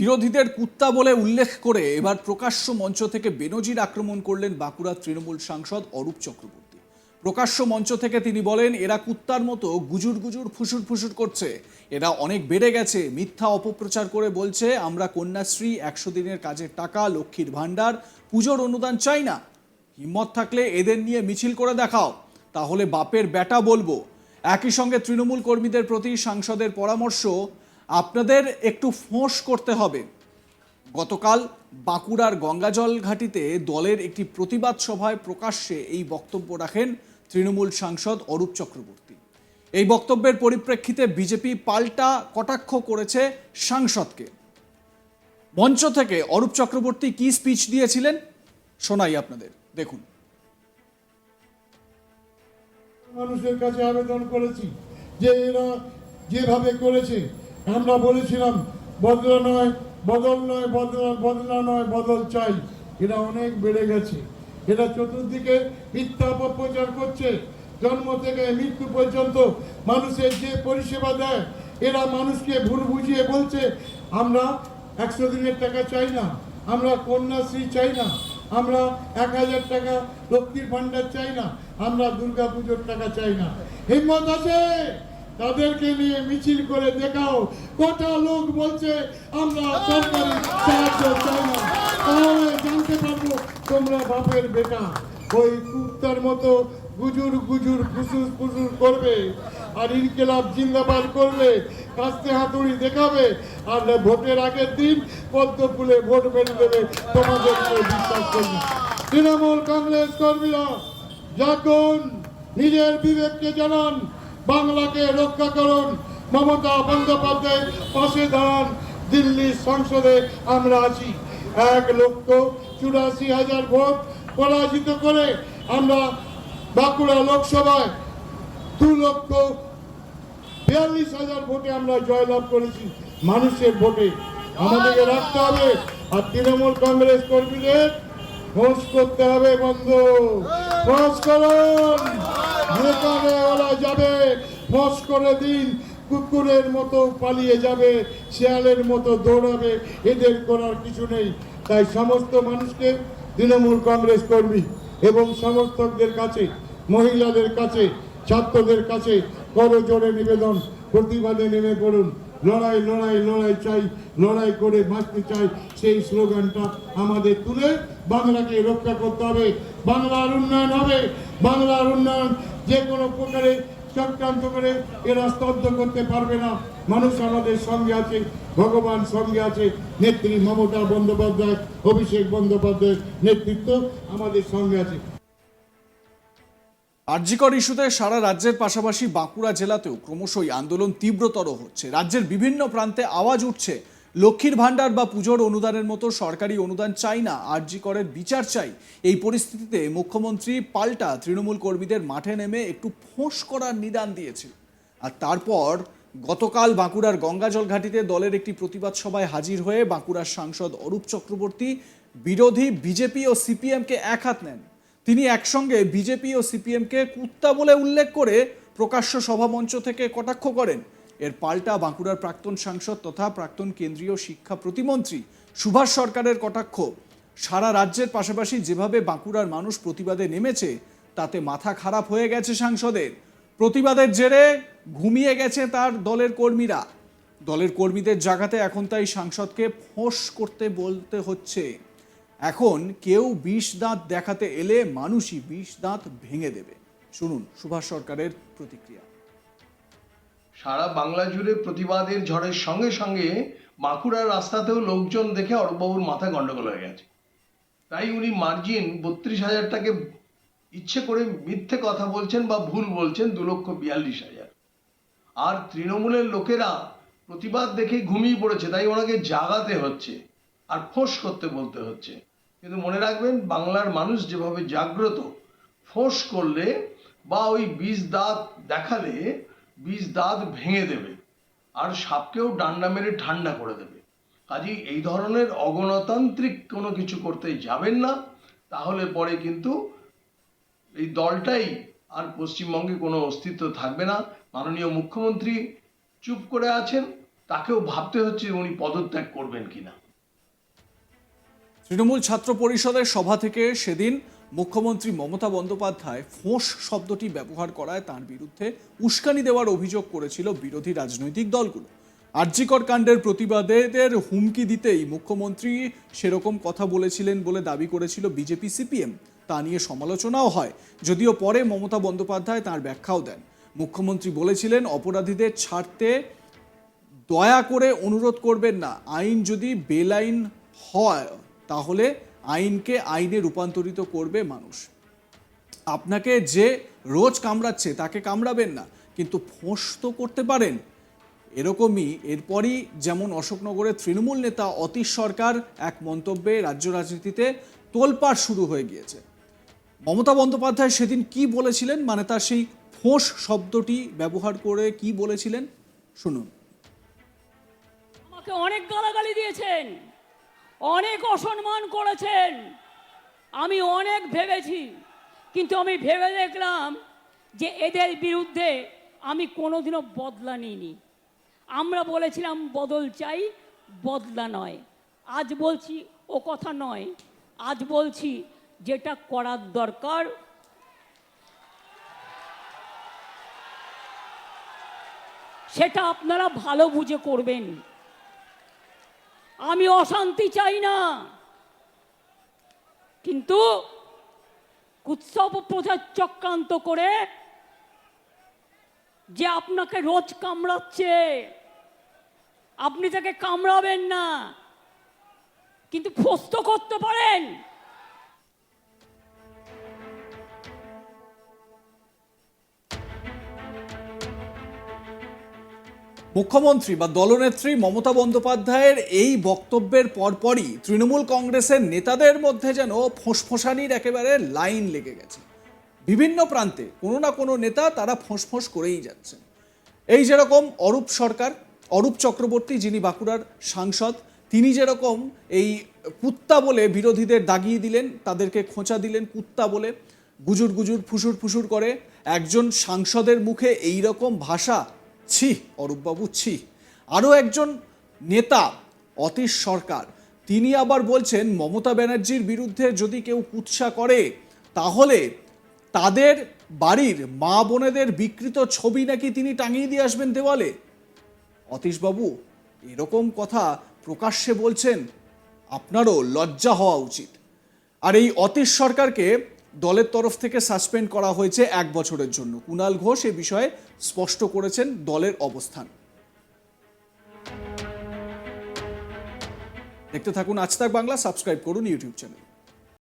বিরোধীদের কুত্তা বলে উল্লেখ করে এবার প্রকাশ্য মঞ্চ থেকে বেনজির আক্রমণ করলেন বাঁকুড়ার তৃণমূল সাংসদ অরূপ চক্রবর্তী। প্রকাশ্য মঞ্চ থেকে তিনি বলেন, এরা কুত্তার মতো গুজুর গুজুর ফুসুর ফুসুর করছে। এরা অনেক বেড়ে গেছে। মিথ্যা অপপ্রচার করে বলছে, আমরা কন্যাশ্রী, একশো দিনের কাজের টাকা, লক্ষ্মীর ভাণ্ডার, পুজোর অনুদান চাই না। হিম্মত থাকলে এদের নিয়ে মিছিল করে দেখাও। তাহলে বাপের বেটা বলব। একই সঙ্গে তৃণমূল কর্মীদের প্রতি সাংসদের পরামর্শ আপনাদের একটু ফোঁস করতে হবে। গতকাল বাঁকুড়ার গঙ্গাজল ঘাটিতে দলের একটি প্রতিবাদ সভায় প্রকাশ্যে এই বক্তব্য রাখেন তৃণমূল সাংসদ অরূপ চক্রবর্তী। এই বক্তব্যের পরিপ্রেক্ষিতে বিজেপি পাল্টা কটাক্ষ করেছে সাংসদকে। মঞ্চ থেকে অরূপ চক্রবর্তী কি স্পিচ দিয়েছিলেন? শোনাই আপনাদের, দেখুন। মানুষের কাছে আবেদন করেছি যে এরা যেভাবে করেছে আমরা বলেছিলাম, বদলা নয়, বদল নয়, বদলা বদলা নয়, বদল চাই। এরা অনেক বেড়ে গেছে। এরা চতুর্দিকে মিথ্যা অপপ্রচার করছে। জন্ম থেকে মৃত্যু পর্যন্ত মানুষের যে পরিষেবা দেয়, এরা মানুষকে ভুল বুঝিয়ে বলছে, আমরা একশো দিনের টাকা চাই না। আমরা কন্যাশ্রী চাই না। আমরা এক হাজার টাকা লক্ষ্মীর ভাণ্ডার চাই না। আমরা দুর্গা পুজোর টাকা চাই না। হিম্মত আছে? তাদেরকে নিয়ে মিছিল করে দেখাও। কটা লোক বলছে আমরা সরকারি সাহায্য চাই না। তাহলে জানতে পারব তোমরা বাপের বেটা। ওই কুত্তার মতো গুজুর গুজুর ফুসুর ফুসুর করবে আর ইনকেলাব জিন্দাবাদ করবে কাস্তে হাতুড়ি দেখাবে আর ভোটের আগের দিন পদ্ম ফুলে ভোট মেরে দেবে তোমাদের বিশ্বাস করবে। তৃণমূল কংগ্রেস কর্মীরা যখন নিজের বিবেককে জানান বাংলাকে রক্ষা করুন। মমতা বন্দ্যোপাধ্যায়ের পাশে দাঁড়ান। দিল্লির সংসদে আমরা আছি। এক লক্ষ চুরাশি হাজার ভোট পরাজিত করে আমরা বাঁকুড়া লোকসভায় দু লক্ষ বিয়াল্লিশ হাজার ভোটে আমরা জয়লাভ করেছি। মানুষের ভোটে আমাদেরকে রাখতে হবে। আর তৃণমূল কংগ্রেস কর্মীদের ফোঁস করতে হবে, বন্ধ। ফোঁস করুন। যেখানে ওরা যাবে ফস করে দিন, কুকুরের মতো পালিয়ে যাবে, শেয়ালের মতো দৌড়াবে, এদের করার কিছু নেই। তাই সমস্ত মানুষকে তৃণমূল কংগ্রেস কর্মী এবং সমর্থকদের কাছে, মহিলাদের কাছে, ছাত্রদের কাছে করো জোরে নিবেদন, প্রতিবাদে নেমে পড়ুন। লড়াই লড়াই লড়াই চাই, লড়াই করে বাঁচতে চাই, সেই স্লোগানটা আমাদের তুলে বাংলাকে রক্ষা করতে হবে, বাংলার উন্নয়ন হবে, বাংলার উন্নয়ন যে কোনো প্রকারে চক্রান্ত করে এরা স্তব্ধ করতে পারবে না। মানুষ আমাদের সঙ্গে আছে, ভগবান সঙ্গে আছে, নেত্রী মমতা বন্দ্যোপাধ্যায়, অভিষেক বন্দ্যোপাধ্যায়ের নেতৃত্ব আমাদের সঙ্গে আছে। আরজিকর ইস্যুতে সারা রাজ্যের পাশাপাশি বাঁকুড়া জেলাতেও ক্রমশই আন্দোলন তীব্রতর হচ্ছে। রাজ্যের বিভিন্ন প্রান্তে আওয়াজ উঠছে, লক্ষ্মীর ভাণ্ডার বা পুজোর অনুদানের মতো সরকারি অনুদান চাই না, আরজিকরের বিচার চাই। এই পরিস্থিতিতে মুখ্যমন্ত্রী পাল্টা তৃণমূল কর্মীদের মাঠে নেমে একটু ফোঁস করার নিদান দিয়েছিল। আর তারপর গতকাল বাঁকুড়ার গঙ্গাজল ঘাটিতে দলের একটি প্রতিবাদ সভায় হাজির হয়ে বাঁকুড়ার সাংসদ অরূপ চক্রবর্তী, বিরোধী বিজেপি ও সিপিএমকে এক হাত নেন। তিনি একসঙ্গে বিজেপি ও সিপিএমকে কুত্তা বলে উল্লেখ করে প্রকাশ্য সভামঞ্চ থেকে কটাক্ষ করেন। এর পাল্টা বাঁকুড়ার প্রাক্তন সাংসদ তথা প্রাক্তন কেন্দ্রীয় শিক্ষা প্রতিমন্ত্রী সুভাষ সরকারের কটাক্ষ। সারা রাজ্যের পাশাপাশি যেভাবে বাঁকুড়ার মানুষ প্রতিবাদে নেমেছে, তাতে মাথা খারাপ হয়ে গেছে সাংসদের। প্রতিবাদের জেরে ঘুমিয়ে গেছে তার দলের কর্মীরা। দলের কর্মীদের জাগাতে এখন তাই সাংসদকে ফোঁস করতে বলতে হচ্ছে। এখন কেউ বিষ দাঁত দেখাতে এলে মানুষই বিষ দাঁত ভেঙে দেবে। শুনুন সুভাষ সরকারের প্রতিক্রিয়া। সারা বাংলা জুড়ে প্রতিবাদের ঝড়ের সঙ্গে সঙ্গে বাঁকুড়ার রাস্তাতেও লোকজন দেখে অরূপবাবুর মাথা গন্ডগোল হয়ে গেছে। তাই উনি মার্জিন বত্রিশ হাজারটাকে ইচ্ছে করে মিথ্যে কথা বলছেন বা ভুল বলছেন দু লক্ষ বিয়াল্লিশ হাজার। আর তৃণমূলের লোকেরা প্রতিবাদ দেখে ঘুমিয়ে পড়েছে, তাই ওনাকে জাগাতে হচ্ছে আর ফোঁস করতে বলতে হচ্ছে। কিন্তু মনে রাখবেন, বাংলার মানুষ যেভাবে জাগ্রত, ফোঁস করলে বা ওই বীজ দাঁত দেখালে বীজ দাঁত ভেঙে দেবে আর সাপকেও ডান্ডা মেরে ঠান্ডা করে দেবে। কাজেই এই ধরনের অগণতান্ত্রিক কোনো কিছু করতে যাবেন না, তাহলে পরে কিন্তু এই দলটাই আর পশ্চিমবঙ্গে কোনো অস্তিত্ব থাকবে না। মাননীয় মুখ্যমন্ত্রী চুপ করে আছেন, তাকেও ভাবতে হচ্ছে উনি পদত্যাগ করবেন কিনা। তৃণমূল ছাত্র পরিষদের সভা থেকে সেদিন মুখ্যমন্ত্রী মমতা বন্দ্যোপাধ্যায় ফোঁস শব্দটি ব্যবহার করায় তার বিরুদ্ধে উস্কানি দেওয়ার অভিযোগ করেছিল বিরোধী রাজনৈতিক দলগুলো। আর্যিকর কাণ্ডের প্রতিবাদেদের হুমকি দিতেই মুখ্যমন্ত্রী সেরকম কথা বলেছিলেন বলে দাবি করেছিল বিজেপি সিপিএম। তা নিয়ে সমালোচনাও হয়, যদিও পরে মমতা বন্দ্যোপাধ্যায় তার ব্যাখ্যাও দেন। মুখ্যমন্ত্রী বলেছিলেন, অপরাধীদের ছাড়তে দয়া করে অনুরোধ করবেন না। আইন যদি বেলাইন হয় তাহলে আইনকে আইনে রূপান্তরিত করবে মানুষ। আপনাকে যে রোজ কামড়াচ্ছে তাকে কামড়াবেন না, কিন্তু ফোঁস তো করতে পারেন। এরকমই এরপরই যেমন অশোকনগরের তৃণমূল নেতা অতীশ সরকার এক মন্তব্যে রাজ্য রাজনীতিতে তোলপাড় শুরু হয়ে গিয়েছে। মমতা বন্দ্যোপাধ্যায় সেদিন কি বলেছিলেন? মানে তার সেই ফোঁস শব্দটি ব্যবহার করে কি বলেছিলেন? শুনুন। আমাকে অনেক গালাগালি দিয়েছেন। অনেক অসম্মান করেছেন। আমি অনেক ভেবেছি, কিন্তু আমি ভেবে দেখলাম যে এদের বিরুদ্ধে আমি কোনোদিনও বদলা নিইনি। আমরা বলেছিলাম, বদল চাই, বদলা নয়। আজ বলছি, ও কথা নয়। আজ বলছি, যেটা করার দরকার। সেটা আপনারা ভালো বুঝে করবেন। আমি অশান্তি চাই না। কিন্তু উৎসব প্রচার চক্রান্ত করে যে আপনাকে রোজ কামড়াচ্ছে, আপনি তাকে কামড়াবেন না, কিন্তু ফস্ত করতে পারেন? মুখ্যমন্ত্রী বা দলনেত্রী মমতা বন্দ্যোপাধ্যায়ের এই বক্তব্যের পরপরই তৃণমূল কংগ্রেসের নেতাদের মধ্যে যেন ফোঁসফোঁসানির একেবারে লাইন লেগে গেছে। বিভিন্ন প্রান্তে কোনো না কোনো নেতা তারা ফোঁসফোঁস করেই যাচ্ছেন। এই যেরকম অরূপ সরকার, অরূপ চক্রবর্তী যিনি বাঁকুড়ার সাংসদ, তিনি যেরকম এই কুত্তা বলে বিরোধীদের দাগিয়ে দিলেন, তাদেরকে খোঁচা দিলেন কুত্তা বলে, গুজুর গুজুর ফুসুর ফুসুর করে, একজন সাংসদের মুখে এই রকম ভাষা ছি, অরূপবাবু ছি। আরও একজন নেতা, অতীশ সরকার। তিনি আবার বলছেন, মমতা ব্যানার্জির বিরুদ্ধে যদি কেউ কুৎসা করে, তাহলে তাদের বাড়ির মা বোনেদের বিকৃত ছবি নাকি তিনি টাঙিয়ে দিয়ে আসবেন দেওয়ালে? অতীশবাবু, এরকম কথা প্রকাশ্যে বলছেন, আপনারও লজ্জা হওয়া উচিত। আর এই অতীশ সরকারকে দলের তরফ থেকে সাসপেন্ড করা হয়েছে এক বছরের জন্য। কুণাল ঘোষ এ বিষয়ে স্পষ্ট করেছেন দলের অবস্থান। দেখতে থাকুন আজ তাক বাংলা, সাবস্ক্রাইব করুন ইউটিউব চ্যানেল।